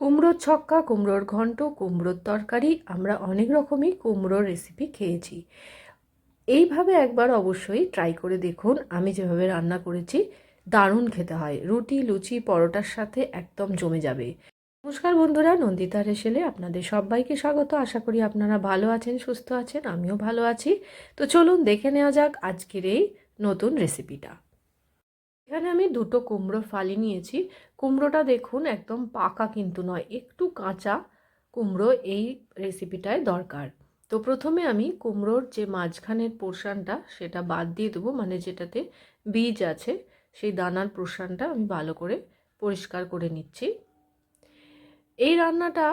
কুমড়োর ছক্কা, কুমড়োর ঘন্ট, কুমড়োর তরকারি, আমরা অনেক রকমই কুমড়োর রেসিপি খেয়েছি। এইভাবে একবার অবশ্যই ট্রাই করে দেখুন। আমি যেভাবে রান্না করেছি, দারুণ খেতে হয়। রুটি, লুচি, পরোটার সাথে একদম জমে যাবে। নমস্কার বন্ধুরা, নন্দিতা রেসেলে আপনাদের সবাইকে স্বাগত। আশা করি আপনারা ভালো আছেন, সুস্থ আছেন, আমিও ভালো আছি। তো চলুন দেখে নেওয়া যাক আজকের এই নতুন রেসিপিটা এখানে আমি দুটো কুমড়ো ফালি নিয়েছি। কুমড়োটা দেখুন একদম পাকা কিন্তু নয়, একটু কাঁচা কুমড়ো এই রেসিপিটায় দরকার। তো প্রথমে আমি কুমড়োর যে মাঝখানের পোর্শনটা সেটা বাদ দিয়ে দেবো মানে যেটাতে বীজ আছে সেই দানার পোর্শনটা আমি ভালো করে পরিষ্কার করে নিচ্ছি। এই রান্নাটা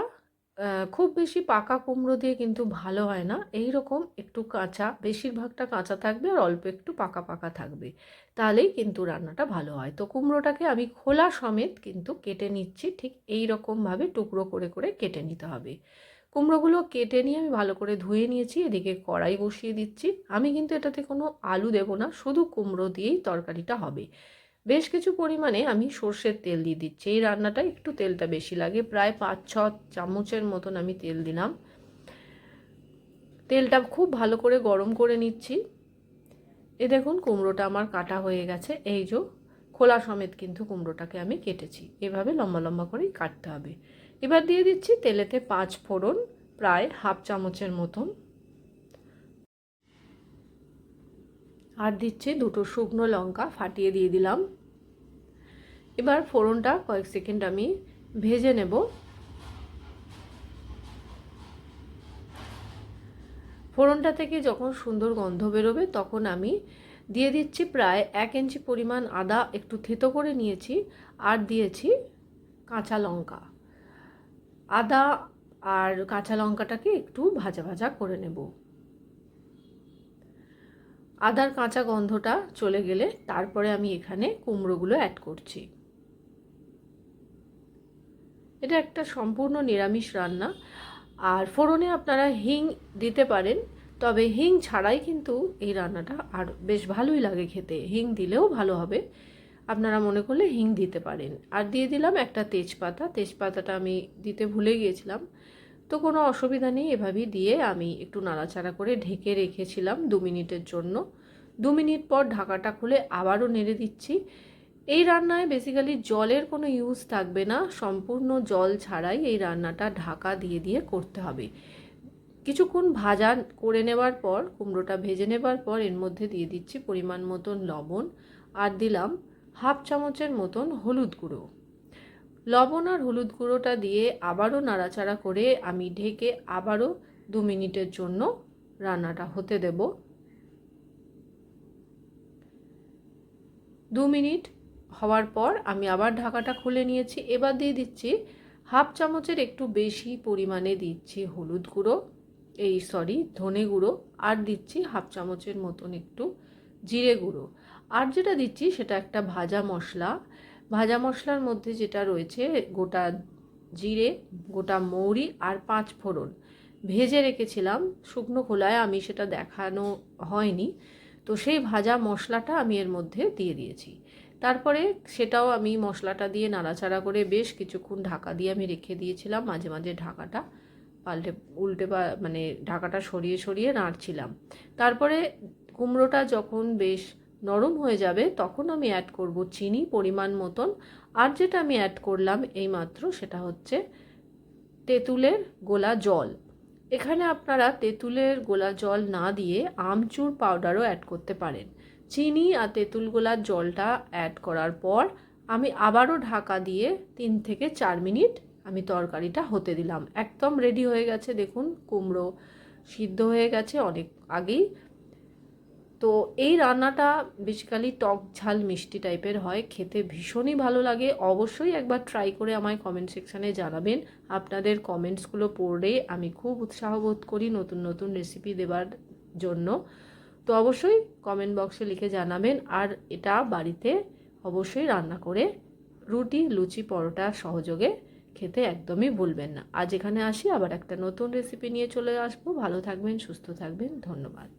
খুব বেশি পাকা কুমড়ো দিয়ে কিন্তু ভালো হয় না। এই রকম একটু কাঁচা, বেশিরভাগটা কাঁচা থাকবে আর অল্প একটু পাকা পাকা থাকবে। তাহলেই কিন্তু রান্নাটা ভালো হয়। তো কুমড়োটাকে আমি খোলা সমেত কিন্তু কেটে নিচ্ছি। ঠিক এই রকমভাবে টুকরো করে করে কেটে নিতে হবে। কুমড়োগুলো কেটে নিয়ে আমি ভালো করে ধুয়ে নিয়েছি, এদিকে কড়াই বসিয়ে দিচ্ছি। আমি কিন্তু এটাতে কোনো আলু দেব না, শুধু কুমড়ো দিয়েই তরকারিটা হবে। বেশ কিছু পরিমাণে আমি সর্ষের তেল দিয়ে দিচ্ছি। এই রান্নাটা একটু তেলটা বেশি লাগে। প্রায় পাঁচ ছ চামচের মতন আমি তেল দিলাম। তেলটা খুব ভালো করে গরম করে নিচ্ছি। এ দেখুন, কুমড়োটা আমার কাটা হয়ে গেছে। এই যে খোলা সমেত কিন্তু কুমড়োটাকে আমি কেটেছি। এভাবে লম্বা লম্বা করেই কাটতে হবে। এবার দিয়ে দিচ্ছি তেলেতে পাঁচ ফোড়ন, প্রায় হাফ চামচের মতন আর দিচ্ছি দুটো শুকনো লঙ্কা, ফাটিয়ে দিয়ে দিলাম। এবার ফোড়নটা কয়েক সেকেন্ড আমি ভেজে নেব। ফোড়নটা থেকে যখন সুন্দর গন্ধ বেরোবে, তখন আমি দিয়ে দিচ্ছি প্রায় এক ইঞ্চি পরিমাণ আদা, একটু থেতো করে নিয়েছি আর দিয়েছি কাঁচা লঙ্কা। আদা আর কাঁচা লঙ্কাটাকে একটু ভাজা ভাজা করে নেব। আদার কাঁচা গন্ধটা চলে গেলে তারপরে আমি এখানে কুমড়োগুলো অ্যাড করছি। এটা একটা সম্পূর্ণ নিরামিষ রান্না। আর ফোড়নে আপনারা হিং দিতে পারেন, তবে হিং ছাড়াই কিন্তু এই রান্নাটা আর বেশ ভালোই লাগে খেতে। হিং দিলেও ভালো হবে। আপনারা মনে করলে হিং দিতে পারেন। আর দিয়ে দিলাম একটা তেজপাতা। তেজপাতাটা আমি দিতে ভুলে গিয়েছিলাম। তো কোনো অসুবিধা নেই, এভাবেই দিয়ে আমি একটু নাড়াচাড়া করে ঢেকে রেখেছিলাম দু মিনিটের জন্য। দু মিনিট পর ঢাকাটা খুলে আবারও নেড়ে দিচ্ছি। এই রান্নায় বেসিক্যালি জলের কোনো ইউজ থাকবে না, সম্পূর্ণ জল ছাড়াই এই রান্নাটা ঢাকা দিয়ে দিয়ে করতে হবে। কিছুক্ষণ ভাজা করে নেবার পর, কুমড়োটা ভেজে নেবার পর এর মধ্যে দিয়ে দিচ্ছি পরিমাণ মতন লবণ আর দিলাম হাফ চামচের মতন হলুদ গুঁড়ো। লবণ আর হলুদ গুঁড়োটা দিয়ে আবারও নাড়াচাড়া করে আমি ঢেকে আবারও দু মিনিটের জন্য রান্নাটা হতে দেব। দু মিনিট হওয়ার পর আমি আবার ঢাকাটা খুলে নিয়েছি। এবার দিয়ে দিচ্ছি হাফ চামচের একটু বেশি পরিমাণে দিচ্ছি হলুদ গুঁড়ো, এই সরি ধনে গুঁড়ো, আর দিচ্ছি হাফ চামচের মতন একটু জিরে গুঁড়ো। আর যেটা দিচ্ছি সেটা একটা ভাজা মশলা। ভাজা মশলার মধ্যে যেটা রয়েছে, গোটা জিরে, গোটা মৌরি আর পাঁচ ফোড়ন। ভেজে রেখেছিলাম, শুকনো খোলায় আমি সেটা দেখানো হয়নি। তো সেই ভাজা মশলাটা আমি এর মধ্যে দিয়ে দিয়েছি। তারপরে সেটাও আমি মশলাটা দিয়ে নাড়াচাড়া করে বেশ কিছুক্ষণ ঢাকা দিয়ে আমি রেখে দিয়েছিলাম। মাঝে মাঝে ঢাকাটা পাল্টে, উল্টে বা মানে ঢাকাটা সরিয়ে সরিয়ে নাড়ছিলাম। তারপরে কুমড়োটা যখন বেশ নরম হয়ে যাবে, তখন আমি অ্যাড করব চিনি পরিমাণ মতন। আর যেটা আমি অ্যাড করলাম এই মাত্র সেটা হচ্ছে তেঁতুলের গোলা জল। এখানে আপনারা তেঁতুলের গোলা জল না দিয়ে আমচুর পাউডারও অ্যাড করতে পারেন। চিনি আর তেঁতুল গোলার জলটা অ্যাড করার পর আমি আবারও ঢাকা দিয়ে তিন থেকে চার মিনিট আমি তরকারিটা হতে দিলাম। একদম রেডি হয়ে গেছে, দেখুন, কুমড়ো সিদ্ধ হয়ে গেছে অনেক আগেই। তো এই রান্নাটা বেসিক্যালি টক ঝাল মিষ্টি টাইপের হয়, খেতে ভীষণই ভালো লাগে। অবশ্যই একবার ট্রাই করে আমায় কমেন্ট সেকশানে জানাবেন। আপনাদের কমেন্টসগুলো পড়ে আমি খুব উৎসাহ বোধ করি নতুন নতুন রেসিপি দেবার জন্য। তো অবশ্যই কমেন্ট বক্সে লিখে জানাবেন। আর এটা বাড়িতে অবশ্যই রান্না করে রুটি, লুচি, পরোটা সহযোগে খেতে একদমই ভুলবেন না। আজ এখানে আসি, আবার একটা নতুন রেসিপি নিয়ে চলে আসব। ভালো থাকবেন, সুস্থ থাকবেন। ধন্যবাদ।